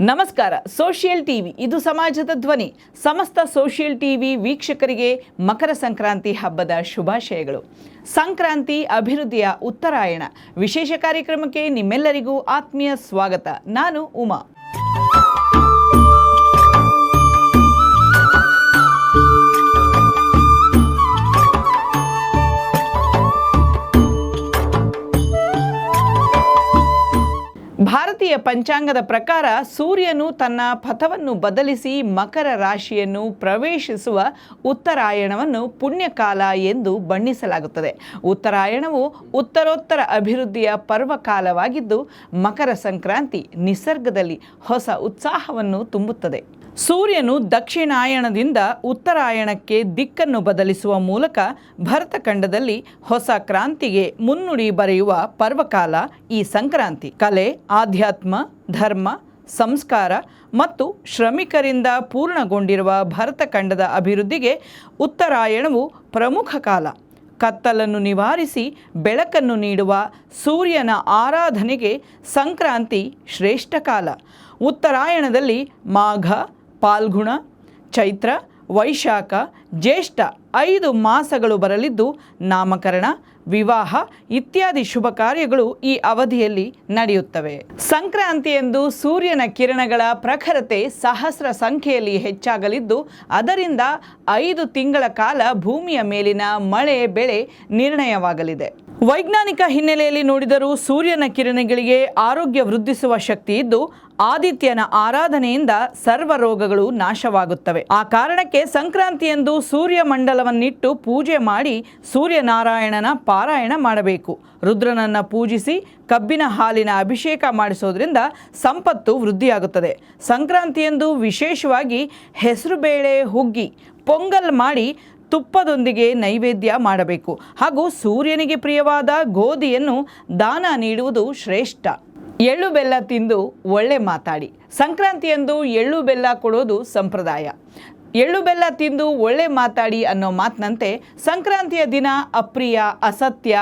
ನಮಸ್ಕಾರ, social TV, ಇದು ಸಮಾಜದ ಧ್ವನಿ. ಸಮಸ್ತ ಸೋಷಿಯಲ್ ಟಿವಿ ವೀಕ್ಷಕರಿಗೆ ಮಕರ ಸಂಕ್ರಾಂತಿ ಹಬ್ಬದ ಶುಭಾಶಯಗಳು. ಸಂಕ್ರಾಂತಿ ಅಭಿವೃದ್ಧಿಯ ಉತ್ತರಾಯಣ. ವಿಶೇಷ ಕಾರ್ಯಕ್ರಮಕ್ಕೆ ನಿಮ್ಮೆಲ್ಲರಿಗೂ ಆತ್ಮೀಯ ಸ್ವಾಗತ. ನಾನು ಉಮಾ. ಭಾರತೀಯ ಪಂಚಾಂಗದ ಪ್ರಕಾರ ಸೂರ್ಯನು ತನ್ನ ಪಥವನ್ನು ಬದಲಿಸಿ ಮಕರ ರಾಶಿಯನ್ನು ಪ್ರವೇಶಿಸುವ ಉತ್ತರಾಯಣವನ್ನು ಪುಣ್ಯಕಾಲ ಎಂದು ಬಣ್ಣಿಸಲಾಗುತ್ತದೆ. ಉತ್ತರಾಯಣವು ಉತ್ತರೋತ್ತರ ಅಭಿವೃದ್ಧಿಯ ಪರ್ವಕಾಲವಾಗಿದ್ದು ಮಕರ ಸಂಕ್ರಾಂತಿ ನಿಸರ್ಗದಲ್ಲಿ ಹೊಸ ಉತ್ಸಾಹವನ್ನು ತುಂಬುತ್ತದೆ. ಸೂರ್ಯನು ದಕ್ಷಿಣಾಯಣದಿಂದ ಉತ್ತರಾಯಣಕ್ಕೆ ದಿಕ್ಕನ್ನು ಬದಲಿಸುವ ಮೂಲಕ ಭರತಖಂಡದಲ್ಲಿ ಹೊಸ ಕ್ರಾಂತಿಗೆ ಮುನ್ನುಡಿ ಬರೆಯುವ ಪರ್ವಕಾಲ ಈ ಸಂಕ್ರಾಂತಿ. ಕಲೆ, ಆಧ್ಯಾತ್ಮ, ಧರ್ಮ, ಸಂಸ್ಕಾರ ಮತ್ತು ಶ್ರಮಿಕರಿಂದ ಪೂರ್ಣಗೊಂಡಿರುವ ಭರತಖಂಡದ ಅಭಿವೃದ್ಧಿಗೆ ಉತ್ತರಾಯಣವು ಪ್ರಮುಖ ಕಾಲ. ಕತ್ತಲನ್ನು ನಿವಾರಿಸಿ ಬೆಳಕನ್ನು ನೀಡುವ ಸೂರ್ಯನ ಆರಾಧನೆಗೆ ಸಂಕ್ರಾಂತಿ ಶ್ರೇಷ್ಠ ಕಾಲ. ಉತ್ತರಾಯಣದಲ್ಲಿ ಮಾಘ ಪಾಲ್ಗುಣ, ಚೈತ್ರ, ವೈಶಾಖ, ಜ್ಯೇಷ್ಠ ಐದು ಮಾಸಗಳು ಬರಲಿದ್ದು ನಾಮಕರಣ, ವಿವಾಹ ಇತ್ಯಾದಿ ಶುಭ ಕಾರ್ಯಗಳು ಈ ಅವಧಿಯಲ್ಲಿ ನಡೆಯುತ್ತವೆ. ಸಂಕ್ರಾಂತಿಯಂದು ಸೂರ್ಯನ ಕಿರಣಗಳ ಪ್ರಖರತೆ ಸಹಸ್ರ ಸಂಖ್ಯೆಯಲ್ಲಿ ಹೆಚ್ಚಾಗಲಿದ್ದು ಅದರಿಂದ ಐದು ತಿಂಗಳ ಕಾಲ ಭೂಮಿಯ ಮೇಲಿನ ಮಳೆ ಬೆಳೆ ನಿರ್ಣಯವಾಗಲಿದೆ. ವೈಜ್ಞಾನಿಕ ಹಿನ್ನೆಲೆಯಲ್ಲಿ ನೋಡಿದರೂ ಸೂರ್ಯನ ಕಿರಣಗಳಿಗೆ ಆರೋಗ್ಯ ವೃದ್ಧಿಸುವ ಶಕ್ತಿ ಇದ್ದು, ಆದಿತ್ಯನ ಆರಾಧನೆಯಿಂದ ಸರ್ವ ರೋಗಗಳು ನಾಶವಾಗುತ್ತವೆ. ಆ ಕಾರಣಕ್ಕೆ ಸಂಕ್ರಾಂತಿಯಂದು ಸೂರ್ಯ ಮಂಡಲವನ್ನಿಟ್ಟು ಪೂಜೆ ಮಾಡಿ ಸೂರ್ಯನಾರಾಯಣನ ಪಾರಾಯಣ ಮಾಡಬೇಕು. ರುದ್ರನನ್ನ ಪೂಜಿಸಿ ಕಬ್ಬಿನ ಹಾಲಿನ ಅಭಿಷೇಕ ಮಾಡಿಸೋದ್ರಿಂದ ಸಂಪತ್ತು ವೃದ್ಧಿಯಾಗುತ್ತದೆ. ಸಂಕ್ರಾಂತಿಯಂದು ವಿಶೇಷವಾಗಿ ಹೆಸರುಬೇಳೆ, ಹುಗ್ಗಿ, ಪೊಂಗಲ್ ಮಾಡಿ ತುಪ್ಪದೊಂದಿಗೆ ನೈವೇದ್ಯ ಮಾಡಬೇಕು. ಹಾಗೂ ಸೂರ್ಯನಿಗೆ ಪ್ರಿಯವಾದ ಗೋಧಿಯನ್ನು ದಾನ ನೀಡುವುದು ಶ್ರೇಷ್ಠ. ಎಳ್ಳು ಬೆಲ್ಲ ತಿಂದು ಒಳ್ಳೆ ಮಾತಾಡಿ. ಸಂಕ್ರಾಂತಿಯಂದು ಎಳ್ಳು ಬೆಲ್ಲ ಕೊಡೋದು ಸಂಪ್ರದಾಯ. ಎಳ್ಳು ಬೆಲ್ಲ ತಿಂದು ಒಳ್ಳೆ ಮಾತಾಡಿ ಅನ್ನೋ ಮಾತಿನಂತೆ ಸಂಕ್ರಾಂತಿಯ ದಿನ ಅಪ್ರಿಯ, ಅಸತ್ಯ,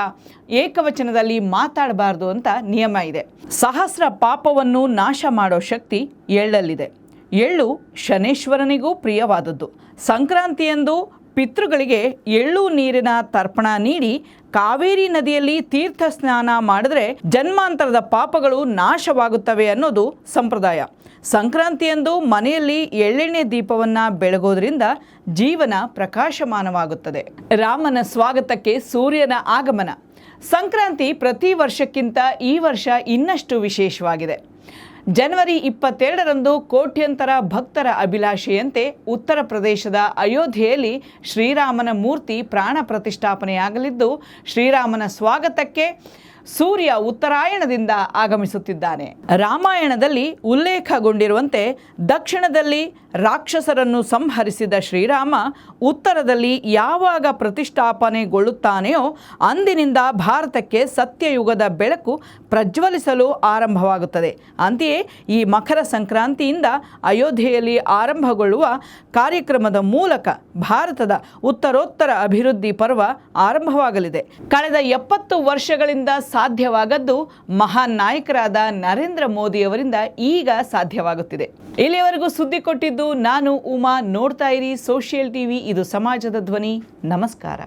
ಏಕವಚನದಲ್ಲಿ ಮಾತಾಡಬಾರ್ದು ಅಂತ ನಿಯಮ ಇದೆ. ಸಹಸ್ರ ಪಾಪವನ್ನು ನಾಶ ಮಾಡೋ ಶಕ್ತಿ ಎಳ್ಳಲ್ಲಿದೆ. ಎಳ್ಳು ಶನೇಶ್ವರನಿಗೂ ಪ್ರಿಯವಾದದ್ದು. ಸಂಕ್ರಾಂತಿಯಂದು ಪಿತೃಗಳಿಗೆ ಎಳ್ಳು ನೀರಿನ ತರ್ಪಣ ನೀಡಿ ಕಾವೇರಿ ನದಿಯಲ್ಲಿ ತೀರ್ಥ ಸ್ನಾನ ಮಾಡಿದ್ರೆ ಜನ್ಮಾಂತರದ ಪಾಪಗಳು ನಾಶವಾಗುತ್ತವೆ ಅನ್ನೋದು ಸಂಪ್ರದಾಯ. ಸಂಕ್ರಾಂತಿಯಂದು ಮನೆಯಲ್ಲಿ ಎಳ್ಳೆಣ್ಣೆ ದೀಪವನ್ನು ಬೆಳಗೋದ್ರಿಂದ ಜೀವನ ಪ್ರಕಾಶಮಾನವಾಗುತ್ತದೆ. ರಾಮನ ಸ್ವಾಗತಕ್ಕೆ ಸೂರ್ಯನ ಆಗಮನ. ಸಂಕ್ರಾಂತಿ ಪ್ರತಿ ವರ್ಷಕ್ಕಿಂತ ಈ ವರ್ಷ ಇನ್ನಷ್ಟು ವಿಶೇಷವಾಗಿದೆ. ಜನವರಿ ಇಪ್ಪತ್ತೆರಡರಂದು ಕೋಟ್ಯಂತರ ಭಕ್ತರ ಅಭಿಲಾಷೆಯಂತೆ ಉತ್ತರ ಪ್ರದೇಶದ ಅಯೋಧ್ಯೆಯಲ್ಲಿ ಶ್ರೀರಾಮನ ಮೂರ್ತಿ ಪ್ರಾಣ ಪ್ರತಿಷ್ಠಾಪನೆಯಾಗಲಿದ್ದು ಶ್ರೀರಾಮನ ಸ್ವಾಗತಕ್ಕೆ ಸೂರ್ಯ ಉತ್ತರಾಯಣದಿಂದ ಆಗಮಿಸುತ್ತಿದ್ದಾನೆ. ರಾಮಾಯಣದಲ್ಲಿ ಉಲ್ಲೇಖಗೊಂಡಿರುವಂತೆ ದಕ್ಷಿಣದಲ್ಲಿ ರಾಕ್ಷಸರನ್ನು ಸಂಹರಿಸಿದ ಶ್ರೀರಾಮ ಉತ್ತರದಲ್ಲಿ ಯಾವಾಗ ಪ್ರತಿಷ್ಠಾಪನೆಗೊಳ್ಳುತ್ತಾನೆಯೋ ಅಂದಿನಿಂದ ಭಾರತಕ್ಕೆ ಸತ್ಯಯುಗದ ಬೆಳಕು ಪ್ರಜ್ವಲಿಸಲು ಆರಂಭವಾಗುತ್ತದೆ. ಅಂತೆಯೇ ಈ ಮಕರ ಸಂಕ್ರಾಂತಿಯಿಂದ ಅಯೋಧ್ಯೆಯಲ್ಲಿ ಆರಂಭಗೊಳ್ಳುವ ಕಾರ್ಯಕ್ರಮದ ಮೂಲಕ ಭಾರತದ ಉತ್ತರೋತ್ತರ ಅಭಿವೃದ್ಧಿ ಪರ್ವ ಆರಂಭವಾಗಲಿದೆ. ಕಳೆದ ಎಪ್ಪತ್ತು ವರ್ಷಗಳಿಂದ ಸಾಧ್ಯವಾಗದ್ದು ಮಹಾನ್ ನಾಯಕರಾದ ನರೇಂದ್ರ ಮೋದಿಯವರಿಂದ ಈಗ ಸಾಧ್ಯವಾಗುತ್ತಿದೆ. ಇಲ್ಲಿಯವರೆಗೂ ಸುದ್ದಿ ಕೊಟ್ಟಿದ್ದು ನಾನು ಉಮಾ. ನೋಡ್ತಾ ಇರಿ ಸೋಷಿಯಲ್ ಟಿವಿ, ಇದು ಸಮಾಜದ ಧ್ವನಿ. ನಮಸ್ಕಾರ.